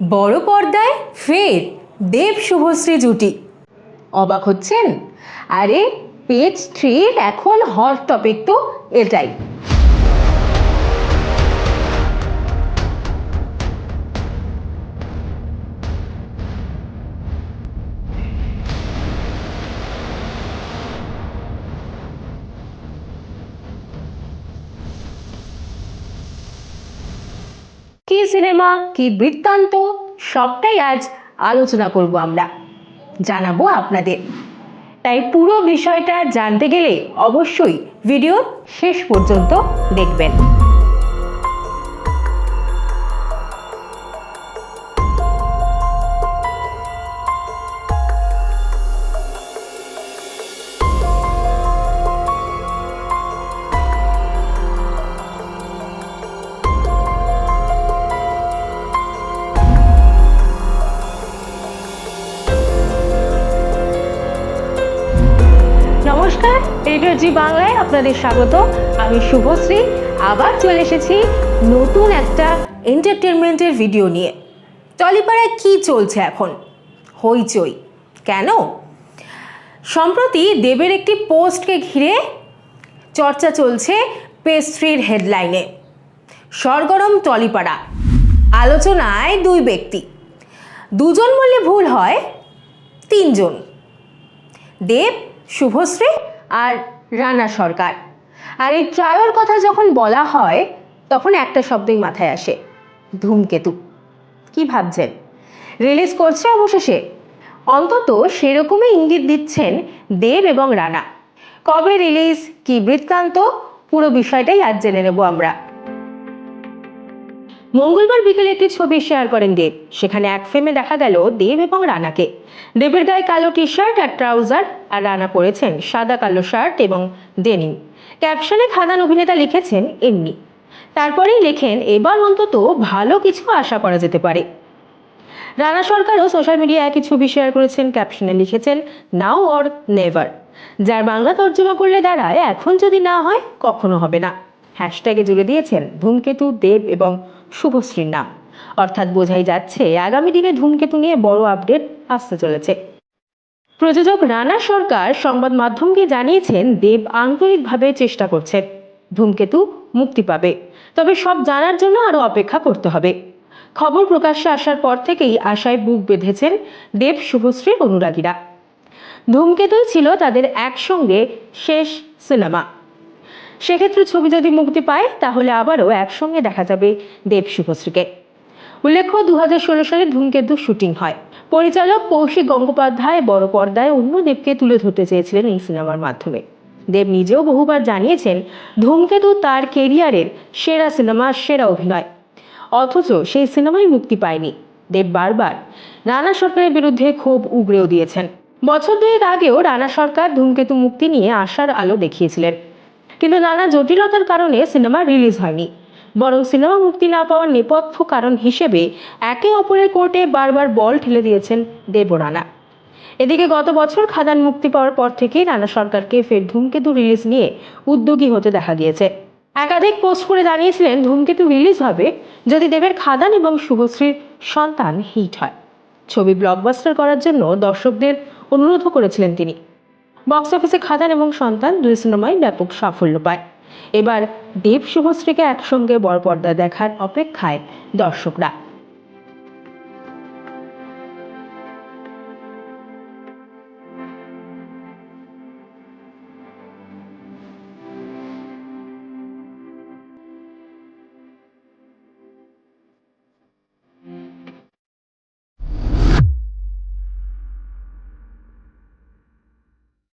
বড় পর্দায় ফের দেব শুভশ্রী জুটি। অবাক হচ্ছেন? আরে পেজ থ্রির এখন হট টপিক তো এটাই। সিনেমা কি বৃত্তান্ত? সবটাই আজ আলোচনা করব আমরা। জানাব আপনাদের। তাই পুরো বিষয়টা জানতে গেলে অবশ্যই ভিডিও শেষ পর্যন্ত দেখবেন। নমস্কার রেডিও বাংলায় আপনাদের স্বাগত। আমি শুভশ্রী, আবার চলে এসেছি নতুন একটা এন্টারটেনমেন্টের ভিডিও নিয়ে। টলিপাড়ায় কি চলছে এখন? হইচই। কেন? সম্প্রতি দেবের একটি পোস্টকে ঘিরে চর্চা চলছে পেস্ট্রির হেডলাইনে। সরগরম টলিপাড়া। আলোচনায় দুই ব্যক্তি। দুজন বললে ভুল হয়, তিনজন। দেব শুভশ্রী আর রানা সরকার। আর এই ট্রায়োর কথা যখন বলা হয়, তখন একটা শব্দই মাথায় আসে, ধূমকেতু। কি ভাবছেন? রিলিজ করছে অবশেষে। অন্তত সেরকমই ইঙ্গিত দিচ্ছেন দেব এবং রানা। কবে রিলিজ, কি বৃত্তান্ত, পুরো বিষয়টাই আজ জেনে নেব আমরা। মঙ্গলবার বিকেলে একটি ছবি শেয়ার করেন দেব। সেখানে এক ফ্রেমে দেখা গেল দেব এবং রানাকে। দেবের গায়ে কালো টি শার্ট আর ট্রাউজার আর রানা পরেছেন সাদা কালো শার্ট এবং ডেনিম। ক্যাপশনে খাদান অভিনেতা লিখেছেন, এমনি। তারপরেই লেখেন, এবার অন্তত ভালো কিছু আশা করা যেতে পারে। রানা সরকারও সোশ্যাল মিডিয়ায় একই ছবি শেয়ার করেছেন, ক্যাপশনে লিখেছেন, নাও অর নেভার। যার বাংলা তর্জমা করলে দাঁড়ায়, এখন যদি না হয়, কখনো হবে না। হ্যাশট্যাগে জুড়ে দিয়েছেন, ধূমকেতু, দেব এবং শুভশ্রীর নাম। অর্থাৎ বোঝাই যাচ্ছে, আগামী দিনে ধূমকেতু নিয়ে বড় আপডেট আসতে চলেছে। প্রযোজক রানা সরকার সংবাদ মাধ্যমকে জানিয়েছেন, দেব আন্তরিকভাবে চেষ্টা করছেন, ধূমকেতু মুক্তি পাবে। তবে সব জানার জন্য আরও অপেক্ষা করতে হবে। খবর প্রকাশ্যে আসার পর থেকেই আশায় বুক বেঁধেছেন দেব শুভশ্রীর অনুরাগীরা। ধূমকেতুই ছিল তাদের একসঙ্গে শেষ সিনেমা। সেক্ষেত্রে ছবি যদি মুক্তি পায়, তাহলে আবারও একসঙ্গে দেখা যাবে দেব শুভশ্রীকে। উল্লেখ্য দু হাজার ষোলো সালে ধূমকেতু শুটিং হয়। পরিচালক কৌশিক গঙ্গোপাধ্যায় বড় পর্দায় অন্য দেবকে তুলে ধরতে চেয়েছিলেন এই সিনেমার মাধ্যমে। দেব নিজেও বহুবার জানিয়েছেন, ধূমকেতু তার কেরিয়ারের সেরা সিনেমা সেরা অভিনয়। অথচ সেই সিনেমাই মুক্তি পায়নি। দেব বারবার রানা সরকারের বিরুদ্ধে ক্ষোভ উগড়েও দিয়েছেন। বছর দুয়েক আগেও রানা সরকার ধূমকেতু মুক্তি নিয়ে আশার আলো দেখিয়েছিলেন। কিন্তু নানা জটিলতার কারণে সিনেমা রিলিজ হয়নি। বরং সিনেমা মুক্তি না পাওয়ার নেপথ্য কারণ হিসেবে একে অপরের কোর্টে বারবার বল ঠেলে দিয়েছেন দেব রানা এদিকে গত বছর খাদান মুক্তি পাওয়ার পর থেকেই রানা সরকারকে ফের ধূমকেতু রিলিজ নিয়ে উদ্যোগী হতে দেখা গিয়েছে। একাধিক পোস্ট করে জানিয়েছিলেন, ধূমকেতু রিলিজ হবে যদি দেবের খাদান এবং শুভশ্রীর সন্তান হিট হয়। ছবি ব্লকবাস্টার করার জন্য দর্শকদের অনুরোধও করেছিলেন তিনি। বক্স অফিসে খাদান এবং সন্তান দুই সিনেমায় ব্যাপক সাফল্য পায়। এবার দেব শুভশ্রীকে একসঙ্গে বড় পর্দায় দেখার অপেক্ষায় দর্শকরা।